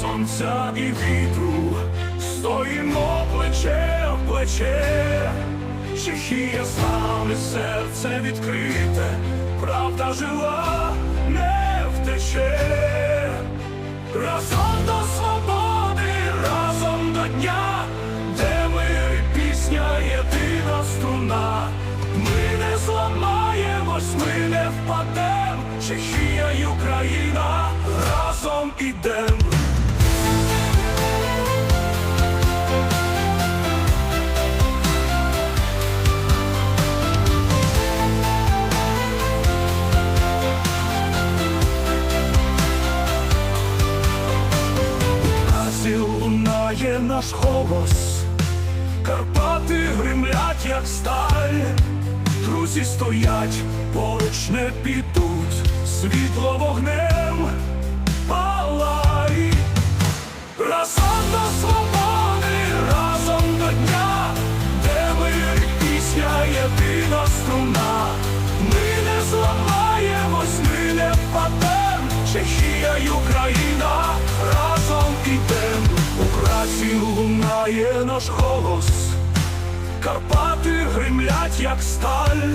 сонця і вітру, стоїмо плече в плече, Чехія з нами серце відкрите, правда жива не втече, разом до свободи, разом до дня, де мир і пісня єдина струна. Ми не зламаємось, ми не впадем, Чехія і Україна разом ідем. Наш голос, Карпати гримлять, як сталь, друзі стоять, поруч не підуть, світло вогнем Праці лунає наш голос, Карпати гримлять, як сталь.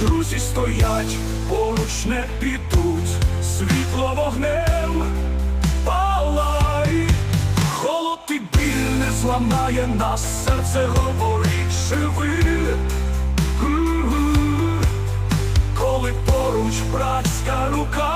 Друзі стоять, поруч не підуть, світло вогнем палай, холод і біль не зламає нас, серце говорить живи. Коли поруч братська рука,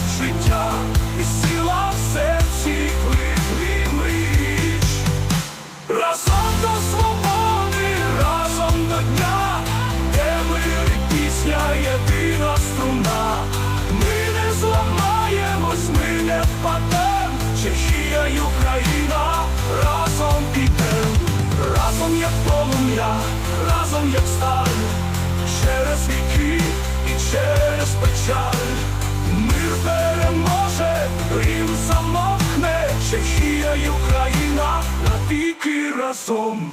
життя, і сила в серці кликли мріч. Разом до свободи, разом до дня, де мир і пісня єдина струна. Ми не зламаємось, ми не впадем, Чехія і Україна разом ідем, разом як полум'я, разом як сталь, через віки і через печаль. Україна навіки разом.